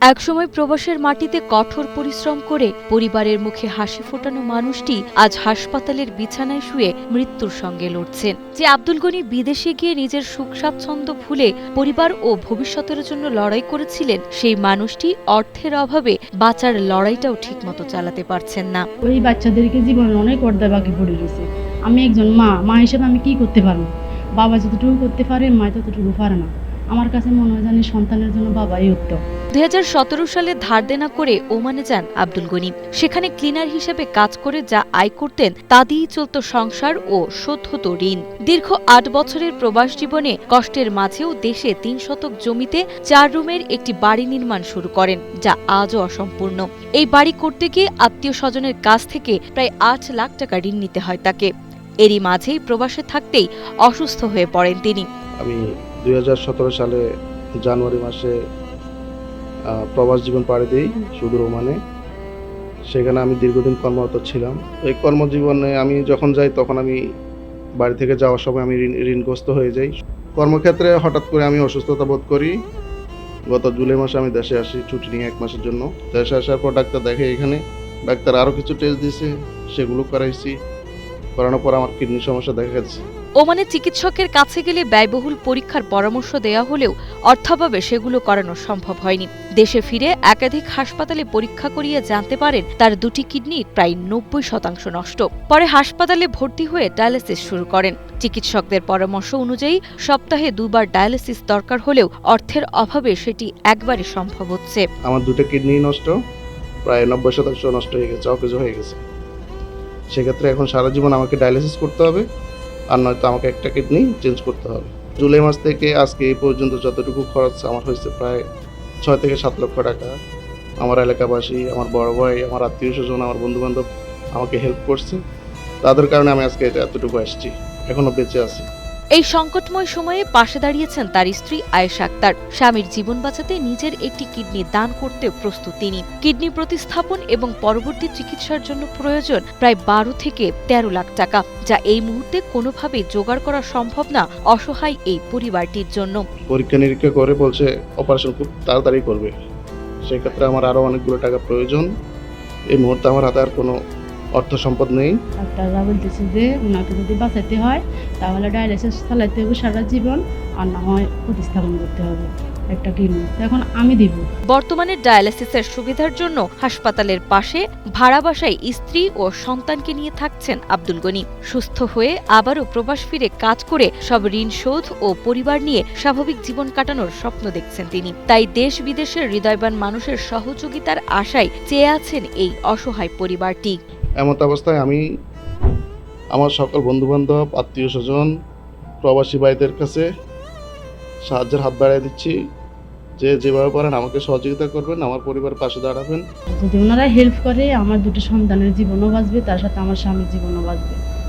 একসময় প্রবাসের মাটিতে কঠোর পরিশ্রম করে পরিবারের মুখে হাসি ফোটানো মানুষটি আজ হাসপাতালের বিছানায় শুয়ে মৃত্যুর সঙ্গে লড়ছেন। যে আব্দুল গনি বিদেশে গিয়ে নিজের সুখ স্বাচ্ছন্দ্য ভুলে পরিবার ও ভবিষ্যতের জন্য লড়াই করেছিলেন, সেই মানুষটি অর্থের অভাবে বাঁচার লড়াইটাও ঠিকমতো চালাতে পারছেন না। ওই বাচ্চাদেরকে জীবনে অনেক অর্ধা বাকি পড়ে গেছে। আমি একজন মা মা হিসেবে আমি কি করতে পারব? বাবা যতটুকু করতে পারে, মা ততটুকু পারে না। আমার কাছে মনে হয় জানি সন্তানের জন্য বাবাই উত্তম। দুই হাজার সতেরো সালে ধার দেনা করে ওমানে যান আব্দুল গনি। সেখানে ক্লিনার হিসেবে কাজ করে যা আয় করতেন, তা দিয়েই চলত সংসার ও শোধ হতো ঋণ। দীর্ঘ আট বছরের প্রবাস জীবনে কষ্টের মাঝেও দেশে তিন শতক জমিতে চার রুমের একটি বাড়ি নির্মাণ শুরু করেন, যা আজও অসম্পূর্ণ। এই বাড়ি করতে গিয়ে আত্মীয় স্বজনের কাছ থেকে প্রায় আট লাখ টাকা ঋণ নিতে হয় তাকে। এরই মাঝেই প্রবাসে থাকতেই অসুস্থ হয়ে পড়েন তিনি। আমি দুই সালে জানুয়ারি মাসে প্রবাস জীবন পাড়ি দিই সুদূর ওমানে। সেখানে আমি দীর্ঘদিন কর্মরত ছিলাম। এই কর্মজীবনে আমি যখন যাই তখন আমি বাড়ি থেকে যাওয়ার সময় আমি ঋণ ঋণগ্রস্ত হয়ে যাই। কর্মক্ষেত্রে হঠাৎ করে আমি অসুস্থতা বোধ করি। গত জুলাই মাসে আমি দেশে আসি, ছুটি নিয়ে এক মাসের জন্য। দেশে আসার পর ডাক্তার দেখে এখানে ডাক্তার আরও কিছু টেস্ট দিয়েছে, সেগুলো করাইছি। করানোর পর আমার কিডনি সমস্যা দেখা গেছে ওমানে চিকিৎসকের কাছে গেলে ব্যয়বহুল পরীক্ষার পরামর্শ দেওয়া হলেও অর্থাভাবে সেগুলো করানো সম্ভব হয়নি। দেশে ফিরে একাধিক হাসপাতালে পরীক্ষা করিয়ে জানতে পারেন, তার দুটি কিডনি প্রায় নব্বই শতাংশ নষ্ট। পরে হাসপাতালে ভর্তি হয়ে ডায়ালিসিস শুরু করেন। চিকিৎসকদের পরামর্শ অনুযায়ী, সপ্তাহে দুবার ডায়ালিসিস দরকার হলেও অর্থের অভাবে সেটি একবারে সম্ভব হচ্ছে। আমার দুটো কিডনি নষ্ট, প্রায় নব্বই শতাংশ নষ্ট হয়ে গেছে, অকেজ হয়ে গেছে। সেক্ষেত্রে এখন সারা জীবন আমাকে ডায়ালিসিস করতে হবে। আর নয়তো আমাকে একটা কিডনি চেঞ্জ করতে হবে। জুলাই মাস থেকে আজকে এই পর্যন্ত যতটুকু খরচ আমার হয়েছে প্রায় ছয় থেকে সাত লক্ষ টাকা। আমার এলাকাবাসী, আমার বড় ভাই, আমার আত্মীয় স্বজন, আমার বন্ধুবান্ধব আমাকে হেল্প করছে। তাদের কারণে আমি আজকে এতটুকু আসছি। এখনও বেঁচে আছি। এই সংকটময় সময়ে পাশে দাঁড়িয়েছেন তার স্ত্রী আয়েশা আক্তার। স্বামীর জীবন বাঁচাতে নিজের একটি কিডনি দান করতে প্রস্তুত তিনি। কিডনি প্রতিস্থাপন এবং পরবর্তী চিকিৎসার জন্য প্রয়োজন প্রায় বারো থেকে তেরো লাখ টাকা, যা এই মুহূর্তে কোনোভাবে জোগাড় করা সম্ভব না অসহায় এই পরিবারটির জন্য। পরীক্ষা নিরীক্ষা করে বলছে, অপারেশন খুব তাড়াতাড়ি করবে। সেক্ষেত্রে আমার আরও অনেকগুলো টাকা প্রয়োজন। এই মুহূর্তে আমার হাতে আর কোনো অর্থ সম্পদ নেই। ডাক্তাররা বলতেছে যে ওনাকে যদি বাঁচাতে হয় তাহলে ডায়ালিসিস চালাতে হবে সারা জীবন আর না হয় প্রতিস্থাপন করতে হবে। একটা কিডনি। এখন আমি দিব। বর্তমানে ডায়ালিসিসের সুবিধার জন্য হাসপাতালের পাশে ভাড়া বাসায় স্ত্রী ও সন্তানকে নিয়ে থাকছেন আব্দুল গনি। সুস্থ হয়ে আবারও প্রবাস ফিরে কাজ করে সব ঋণ শোধ ও পরিবার নিয়ে স্বাভাবিক জীবন কাটানোর স্বপ্ন দেখছেন তিনি। তাই দেশ বিদেশের হৃদয়বান মানুষের সহযোগিতার আশায় চেয়ে আছেন এই অসহায় পরিবারটি। এমত অবস্থায় আমি আমার সকল বন্ধুবান্ধব, আত্মীয় স্বজন, প্রবাসী ভাইদের কাছে সাহায্যের হাত বাড়িয়ে দিচ্ছি। যে যেভাবে পারেন আমাকে সহযোগিতা করবেন, আমার পরিবার পাশে দাঁড়াবেন। যদি ওনারা হেল্প করে, আমার দুটো সন্তানের জীবনও বাঁচবে, তার সাথে আমার স্বামীর জীবনও বাঁচবে।